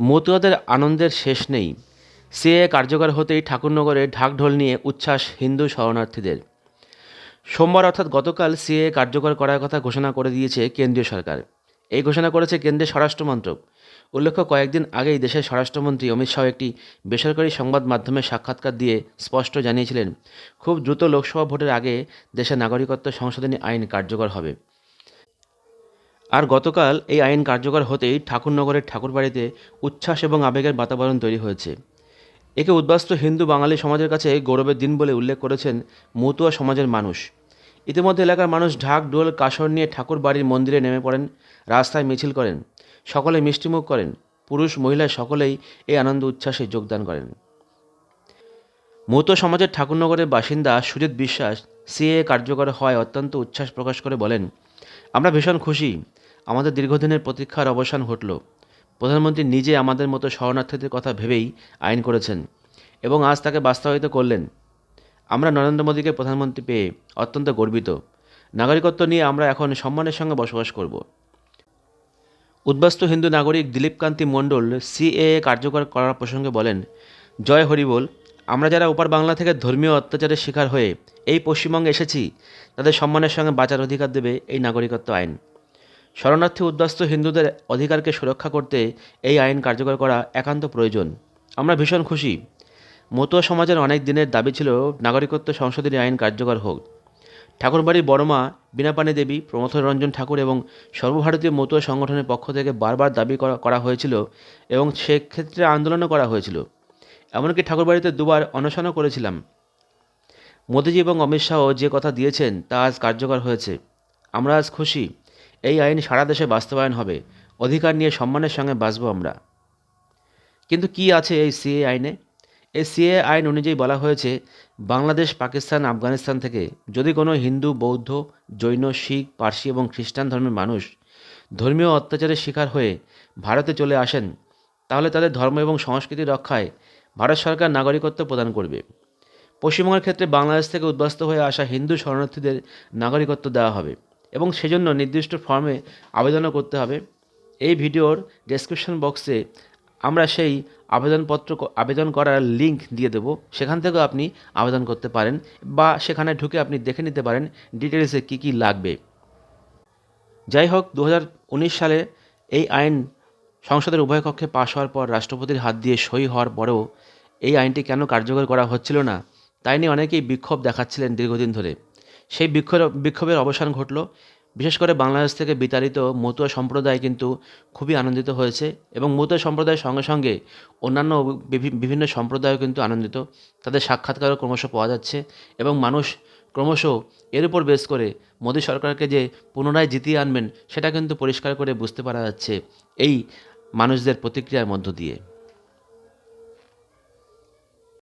মতুয়াদের আনন্দের শেষ নেই। সিএএ কার্যকর হতেই ঠাকুরনগরে ঢাকঢোল নিয়ে উচ্ছ্বাস হিন্দু শরণার্থীদের। সোমবার অর্থাৎ গতকাল সিএ কার্যকর করার কথা ঘোষণা করে দিয়েছে কেন্দ্রীয় সরকার। এই ঘোষণা করেছে কেন্দ্রের স্বরাষ্ট্রমন্ত্রক উল্লেখ্য, কয়েকদিন আগেই দেশের স্বরাষ্ট্রমন্ত্রী অমিত শাহ একটি বেসরকারি সংবাদ মাধ্যমে সাক্ষাৎকার দিয়ে স্পষ্ট জানিয়েছিলেন, খুব দ্রুত লোকসভা ভোটের আগে দেশে নাগরিকত্ব সংশোধনী আইন কার্যকর হবে। আর গতকাল এই আইন কার্যকর হতেই ঠাকুরনগরের ঠাকুরবাড়িতে উচ্ছ্বাস এবং আবেগের বাতাবরণ তৈরি হয়েছে। একে উদ্বাস্ত হিন্দু বাঙালি সমাজের কাছে গৌরবের দিন বলে উল্লেখ করেছেন মতুয়া সমাজের মানুষ। ইতিমধ্যে এলাকার মানুষ ঢাক ডোল কাসর নিয়ে ঠাকুর বাড়ির মন্দিরে নেমে পড়েন, রাস্তায় মিছিল করেন, সকলে মিষ্টিমুখ করেন, পুরুষ, মহিলা সকলেই এই আনন্দ উচ্ছ্বাসে যোগদান করেন। মতুয়া সমাজের ঠাকুরনগরের বাসিন্দা সুজিত বিশ্বাস সিএ কার্যকর হওয়ায় অত্যন্ত উচ্ছ্বাস প্রকাশ করে বলেন, আমরা ভীষণ খুশি। আমাদের দীর্ঘদিনের প্রতীক্ষার অবসান ঘটল। প্রধানমন্ত্রী নিজে আমাদের মতো শরণার্থীদের কথা ভেবেই আইন করেছেন এবং আজ তাকে বাস্তবায়িত করলেন। আমরা নরেন্দ্র মোদীকে প্রধানমন্ত্রী পেয়ে অত্যন্ত গর্বিত। নাগরিকত্ব নিয়ে আমরা এখন সম্মানের সঙ্গে বসবাস করব। উদ্বাস্তু হিন্দু নাগরিক দিলীপকান্তি মণ্ডল সিএএ কার্যকর করার প্রসঙ্গে বলেন, জয় হরিবোল আমরা যারা ওপার বাংলা থেকে ধর্মীয় অত্যাচারের শিকার হয়ে এই পশ্চিমবঙ্গে এসেছি, তাদের সম্মানের সঙ্গে বাঁচার অধিকার দেবে এই নাগরিকত্ব আইন। শরণার্থী উদ্বাস্ত হিন্দুদের অধিকারকে সুরক্ষা করতে এই আইন কার্যকর করা একান্ত প্রয়োজন। আমরা ভীষণ খুশি। মতুয়া সমাজের অনেক দিনের দাবি ছিল, নাগরিকত্ব সংশোধনী আইন কার্যকর হোক। ঠাকুরবাড়ির বড়মা, বীণাপাণি দেবী, প্রমথ রঞ্জন ঠাকুর এবং সর্বভারতীয় মতুয়া সংগঠনের পক্ষ থেকে বারবার দাবি করা হয়েছিল এবং সেক্ষেত্রে আন্দোলনও করা হয়েছিল। এমনকি ঠাকুরবাড়িতে দুবার অনশনও করেছিলাম। মোদিজি এবং অমিত শাহ যে কথা দিয়েছেন তা আজ কার্যকর হয়েছে। আমরা আজ খুশি। এই আইন সারা দেশে বাস্তবায়ন হবে। অধিকার নিয়ে সম্মানের সঙ্গে বাঁচব আমরা। কিন্তু কি আছে এই সিএ আইনে? এই সিএ আইন অনুযায়ী বলা হয়েছে, বাংলাদেশ, পাকিস্তান, আফগানিস্তান থেকে যদি কোনো হিন্দু, বৌদ্ধ, জৈন, শিখ, পার্সি এবং খ্রিস্টান ধর্মের মানুষ ধর্মীয় অত্যাচারের শিকার হয়ে ভারতে চলে আসেন, তাহলে তাদের ধর্ম এবং সংস্কৃতি রক্ষায় ভারত সরকার নাগরিকত্ব প্রদান করবে। পশ্চিমবঙ্গের ক্ষেত্রে বাংলাদেশ থেকে উদ্বাস্ত হয়ে আসা হিন্দু শরণার্থীদের নাগরিকত্ব দেওয়া হবে। এবং সেজন্য নির্দিষ্ট ফর্মে আবেদনও করতে হবে। এই ভিডিওর ডেসক্রিপশন বক্সে আমরা সেই আবেদনপত্র আবেদন করার লিংক দিয়ে দেবো। সেখান থেকেও আপনি আবেদন করতে পারেন বা সেখানে ঢুকে আপনি দেখে নিতে পারেন ডিটেলসে কী কী লাগবে। যাই হোক দু হাজার উনিশ সালে এই আইন সংসদের উভয় কক্ষে পাশ হওয়ার পর রাষ্ট্রপতির হাত দিয়ে সই হওয়ার পরেও এই আইনটি কেন কার্যকর করা হচ্ছিল না, তাই নিয়ে অনেকেই বিক্ষোভ দেখাচ্ছিলেন দীর্ঘদিন ধরে। সেই বিক্ষোভ, বিক্ষোভের অবসান ঘটল। বিশেষ করে বাংলাদেশ থেকে বিতাড়িত মতুয়া সম্প্রদায় কিন্তু খুবই আনন্দিত হয়েছে এবং মতুয়া সম্প্রদায়ের সঙ্গে সঙ্গে অন্যান্য বিভিন্ন সম্প্রদায়ও কিন্তু আনন্দিত। তাদের সাক্ষাৎকারও ক্রমশ পাওয়া যাচ্ছে এবং মানুষ ক্রমশ এর উপর বেস করে মোদী সরকারকে যে পুনরায় জিতিয়ে আনবেন, সেটা কিন্তু পরিষ্কার করে বুঝতে পারা যাচ্ছে এই মানুষদের প্রতিক্রিয়ার মধ্য দিয়ে।